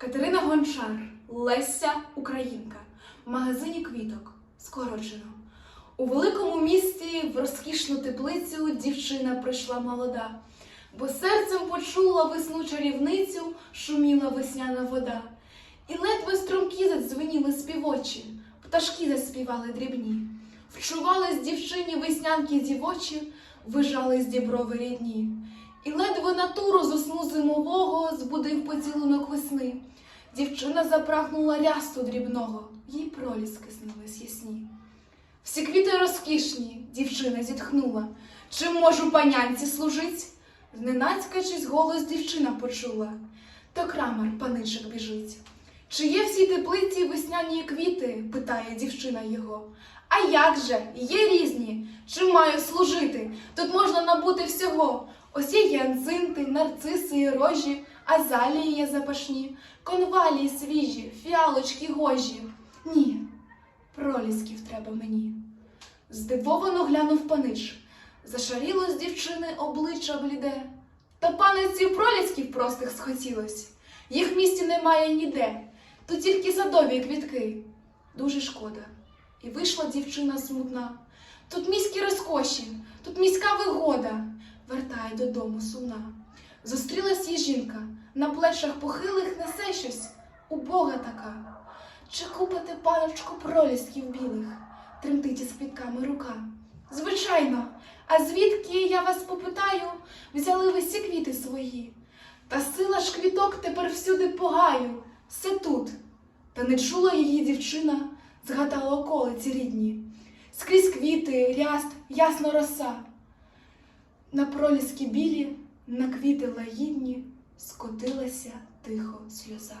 Катерина Гончар, Леся Українка, в магазині квіток, скороджено. У великому місті в розкішну теплицю дівчина прийшла молода, бо серцем почула весну чарівницю, шуміла весняна вода. І ледве струмки задзвеніли співочі, пташки заспівали дрібні. Вчувались дівчині веснянки дівочі, вижались діброви рідні. Ледве натуру з усну зимового збудив поцілунок весни. Дівчина запрагнула рясту дрібного, їй проліски снились ясні. Всі квіти розкішні, дівчина зітхнула. Чи можу панянці служить? Зненацька чийсь голос дівчина почула. То крамар паничок біжить. Чи є в теплиці весняні квіти? питає дівчина його. А як же? Є різні. Чим маю служити? Тут можна набути всього. Гіанцинти, нарциси і рожі, азалії є запашні, конвалії свіжі, фіалочки гожі. Ні, пролісків треба мені. Здивовано глянув панич. Зашаріло з дівчини обличчя бліде. Та паниці пролісків простих схотілось. Їх в місті немає ніде. Тут тільки садові квітки. Дуже шкода. І вийшла дівчина смутна. Тут міські розкоші, тут міська вигода. Вертай додому сумна. Зустрілась їй жінка, на плечах похилих несе щось, убога така. Чи купите паночку пролісків білих? Тремтить із квітками рука. Звичайно, а звідки я вас попитаю, взяли ви всі квіти свої? Та сила ж квіток тепер всюди погаю, все тут. Та не чула її дівчина, згадала околиці рідні. Скрізь квіти, ряст, ясна роса. На проліски білі, на квіти лагідні скотилася тихо сльоза.